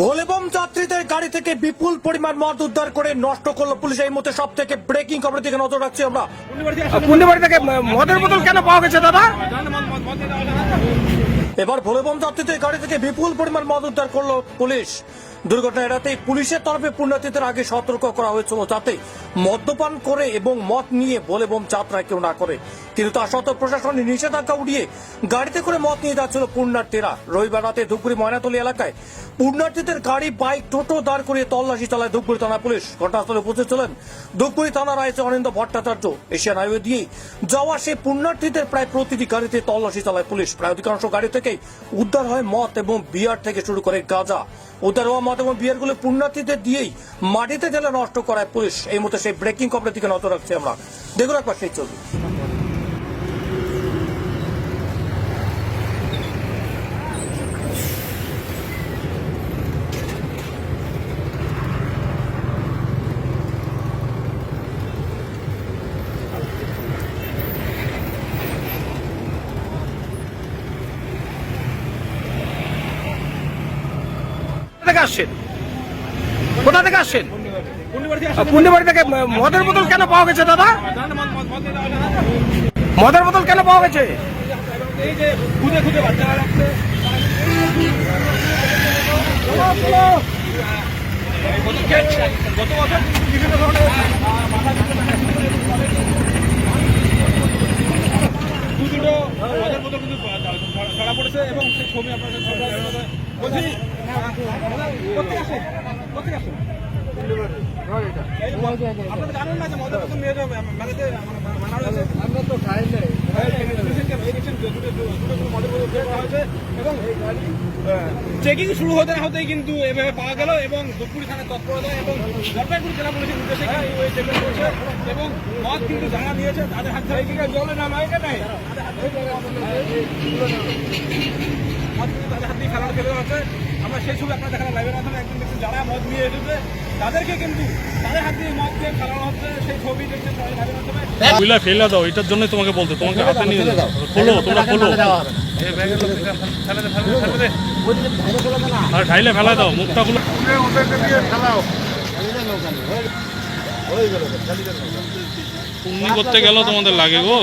ভোলেবম যাত্রীদের গাড়ি থেকে বিপুল পরিমাণ মদ উদ্ধার করে নষ্ট করল পুলিশ। এই মুহূর্তে সব থেকে ব্রেকিং খবরের দিকে নজর রাখছি আমরা। পুণ্যবাড়ি থেকে মদের বোতল কেন পাওয়া গেছে দাদা? এবার ভোলেবম যাত্রীদের গাড়ি থেকে বিপুল পরিমাণ মদ উদ্ধার করল পুলিশ। দুর্ঘটনা এড়াতেই পুলিশের তরফে পুণ্যার্থীদের আগে সতর্ক করা হয়েছিল যাতে মদ্যপান করে এবং মদ নিয়ে ভোলেবম যাত্রা কেউ না করে। কিন্তু তা সত্ত্বেও প্রশাসনের নিষেধাজ্ঞা উড়িয়ে গাড়িতে করে মদ নিয়ে যাচ্ছিল পুণ্যার্থীরা। রবিবার রাতে ধূপগুড়ি ময়নাতলী এলাকায় পুণ্যার্থীদের গাড়ি, বাইক, টোটো দাঁড় করিয়ে তল্লাশি চালায় ধূপগুড়ি থানা পুলিশ। ঘটনাস্থলে উপস্থিত ছিলেন ধূপগুড়ি থানার IC Anindo Bhattacharya. Asian highway দিয়েই যাওয়া সেই পুণ্যার্থীদের প্রায় প্রতিটি গাড়িতে তল্লাশি চালায় পুলিশ। প্রায় অধিকাংশ গাড়ি থেকেই উদ্ধার হয় মদ এবং বিয়ার থেকে শুরু করে গাঁজা। উদ্ধার হওয়া মদ এবং বিয়ারগুলো পুণ্যার্থীদের দিয়েই মাটিতে ঢেলে নষ্ট করায় পুলিশ। এই মুহূর্তে সেই ব্রেকিং খবরের দিকে নজর রাখছি আমরা। দেখুন একবার সেই ছবি। থেকে আসছেন? কোথা থেকে আসছেন? পুণ্যবাড়ি থেকে মদের বোতল কেন পাওয়া গেছে দাদা? মদের বোতল কেন পাওয়া গেছে? গত বছর বিভিন্ন ধরনের দু দুটো মদের বোতল কিন্তু ধরা পড়েছে এবং সেই ছবি হবে। বলছি কোথেকে আসে? কোথেকে আসে? আপনারা জানেন না হয়েছে চেকিং শুরু হতে না হতেই কিন্তু এভাবে পাওয়া গেল এবং ধূপগুড়ি থানায় তৎপরতা এবং জলপাইগুড়ি জেলা পুলিশের কিন্তু ওই চেকিং করছে এবং মদ কিন্তু যারা নিয়েছে তাদের হাত ধরে জলে নামা নাই? মদ কিন্তু তাদের হাত দিয়ে খেলানো ফেলে হচ্ছে। আমরা সেই ছবি আপনারা দেখালাম লাইভের মাধ্যমে। একদিন দেখছেন যারা মদ নিয়ে এসেছে তাদেরকে কিন্তু তাদের হাত দিয়ে মদ দিয়ে খেলানো হচ্ছে। সেই ছবি দেখছেন সবাই লাইভের মাধ্যমে। ফেলে দাও এটার জন্যই তোমাকে বলতে তোমাকে হাতে নিয়ে খোলো তোমরা খোলো আর ঢাইলে ফেলা দাও মুখটা গুলো করতে গেল তোমাদের লাগে গো।